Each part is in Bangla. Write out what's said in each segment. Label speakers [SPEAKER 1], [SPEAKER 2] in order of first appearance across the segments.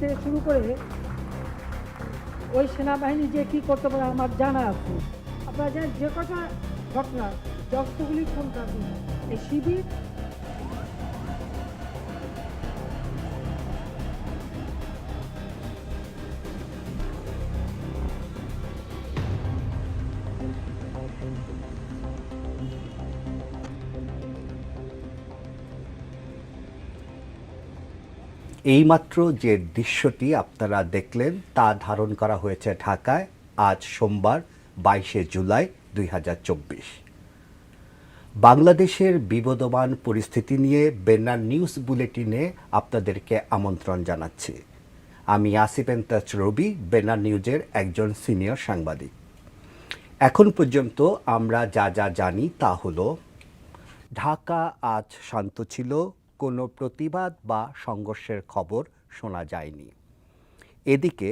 [SPEAKER 1] থেকে শুরু করে ওই সেনাবাহিনী যে কী করতে পারে আমার জানা আছে। আপনারা জানেন যে কটা ঘটনা, যতগুলি কোনটা এই শিবির
[SPEAKER 2] এইমাত্র যে দৃশ্যটি আপনারা দেখলেন তা ধারণ করা হয়েছে ঢাকায় আজ সোমবার বাইশে জুলাই দুই হাজার চব্বিশ। বাংলাদেশের বিবদমান পরিস্থিতি নিয়ে বেনার নিউজ বুলেটিনে আপনাদেরকে আমন্ত্রণ জানাচ্ছি। আমি আসিফ এন্তাজ রবি বেনার নিউজের একজন সিনিয়র সাংবাদিক। এখন পর্যন্ত আমরা যা যা জানি তা হলো, ঢাকা আজ শান্ত ছিল কোনো প্রতিবাদ বা সংঘর্ষের খবর শোনা যায়নি। এদিকে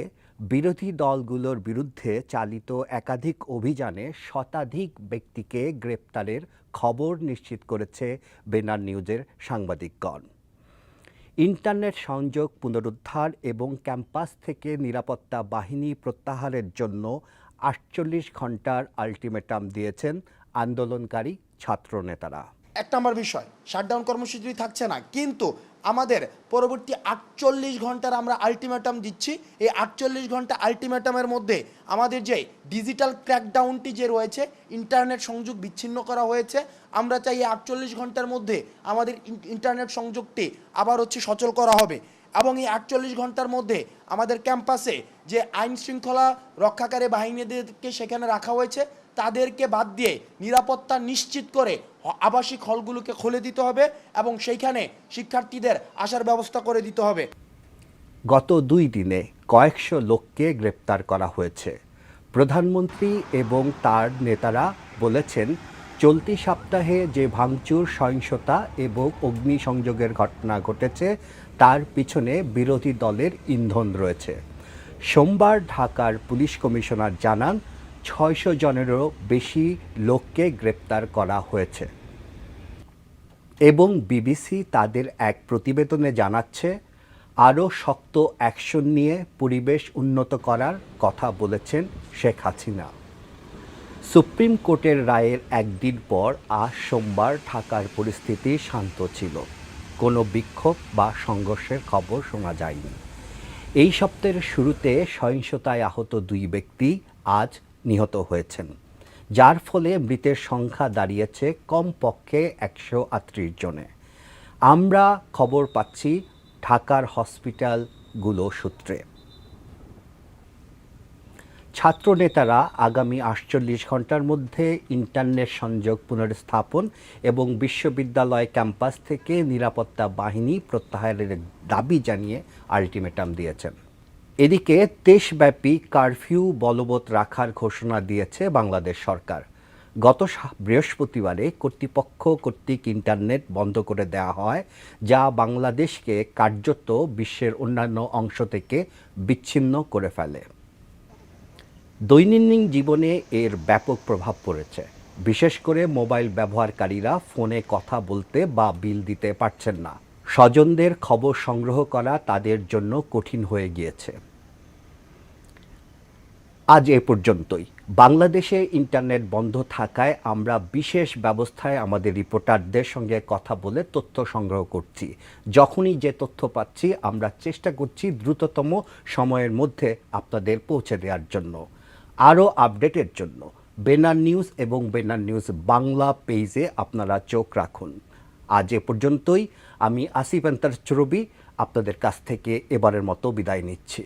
[SPEAKER 2] বিরোধী দলগুলোর বিরুদ্ধে চালিত একাধিক অভিযানে শতাধিক ব্যক্তিকে গ্রেপ্তারের খবর নিশ্চিত করেছে বেনার নিউজের সাংবাদিকগণ। ইন্টারনেট সংযোগ পুনরুদ্ধার এবং ক্যাম্পাস থেকে নিরাপত্তা বাহিনী প্রত্যাহারের জন্য আটচল্লিশ ঘণ্টার আলটিমেটাম দিয়েছেন আন্দোলনকারী ছাত্রনেতারা।
[SPEAKER 3] এক নম্বর বিষয় শাটডাউন কর্মসূচি থাকছে না, কিন্তু আমাদের পরবর্তী আটচল্লিশ ঘণ্টার আমরা আলটিমেটাম দিচ্ছি। এই আটচল্লিশ ঘণ্টা আলটিমেটামের মধ্যে আমাদের যে ডিজিটাল ক্র্যাকডাউনটি যে রয়েছে ইন্টারনেট সংযোগ বিচ্ছিন্ন করা হয়েছে, আমরা চাই এই আটচল্লিশ ঘণ্টার মধ্যে আমাদের ইন্টারনেট সংযোগটি আবার হচ্ছে সচল করা হবে। এবং এই আটচল্লিশ ঘণ্টার মধ্যে আমাদের ক্যাম্পাসে যে আইন শৃঙ্খলা রক্ষাকারী বাহিনীদেরকে সেখানে রাখা হয়েছে, তাদেরকে বাদ দিয়ে নিরাপত্তা নিশ্চিত করে আবাসিক হলগুলোকে খুলে দিতে হবে এবং সেইখানে শিক্ষার্থীদের আসার ব্যবস্থা করে দিতে হবে।
[SPEAKER 2] গত দুই দিনে কয়েকশো লোককে গ্রেপ্তার করা হয়েছে। প্রধানমন্ত্রী এবং তার নেতারা বলেছেন, চলতি সপ্তাহে যে ভাঙচুর, সহিংসতা এবং অগ্নিসংযোগের ঘটনা ঘটেছে, তার পিছনে বিরোধী দলের ইন্ধন রয়েছে। সোমবার ঢাকার পুলিশ কমিশনার জানান ছয়শো জনেরও বেশি লোককে গ্রেপ্তার করা হয়েছে। এবং বিবিসি তাদের এক প্রতিবেদনে জানাচ্ছে, আরও শক্ত অ্যাকশন নিয়ে পরিবেশ উন্নত করার কথা বলেছেন শেখ হাসিনা। সুপ্রিম কোর্টের রায়ের একদিন পর আজ সোমবার ঢাকার পরিস্থিতি শান্ত ছিল। কোনো বিক্ষোভ বা সংঘর্ষের খবর শোনা যায়নি। এই সপ্তাহের শুরুতে সহিংসতায় আহত দুই ব্যক্তি আজ নিহত হয়েছেন। যার ফলে মৃতের সংখ্যা দাঁড়িয়েছে কমপক্ষে একশো আটত্রিশ জনে। আমরা খবর পাচ্ছি ঢাকার হসপিটালগুলো সূত্রে। ছাত্রনেতারা আগামী আটচল্লিশ ঘণ্টার মধ্যে ইন্টারনেট সংযোগ পুনর্স্থাপন এবং বিশ্ববিদ্যালয় ক্যাম্পাস থেকে নিরাপত্তা বাহিনী প্রত্যাহারের দাবি জানিয়ে আলটিমেটাম দিয়েছেন। এদিকে দেশব্যাপী কারফিউ বলবৎ রাখার ঘোষণা দিয়েছে বাংলাদেশ সরকার। গত বৃহস্পতিবারে কর্তৃপক্ষ কর্তৃক ইন্টারনেট বন্ধ করে দেওয়া হয়, যা বাংলাদেশকে কার্যত বিশ্বের অন্যান্য অংশ থেকে বিচ্ছিন্ন করে ফেলে। দৈনন্দিন জীবনে এর ব্যাপক প্রভাব পড়েছে। বিশেষ করে মোবাইল ব্যবহারকারীরা ফোনে কথা বলতে বা বিল দিতে পারছেন না। স্বজনদের খবর সংগ্রহ করা তাদের জন্য কঠিন হয়ে গিয়েছে। আজ এ পর্যন্তই। বাংলাদেশে ইন্টারনেট বন্ধ থাকায় আমরা বিশেষ ব্যবস্থায় আমাদের রিপোর্টারদের সঙ্গে কথা বলে তথ্য সংগ্রহ করছি। যখনই যে তথ্য পাচ্ছি, আমরা চেষ্টা করছি দ্রুততম সময়ের মধ্যে আপনাদের পৌঁছে দেওয়ার জন্য। আরও আপডেটের জন্য বেনার নিউজ এবং বেনার নিউজ বাংলা পেজে আপনারা চোখ রাখুন। আজ এ পর্যন্তই। আমি আসিফ আন্তার চরবি, আপনাদের কাছ থেকে এবারের মতো বিদায় নিচ্ছি।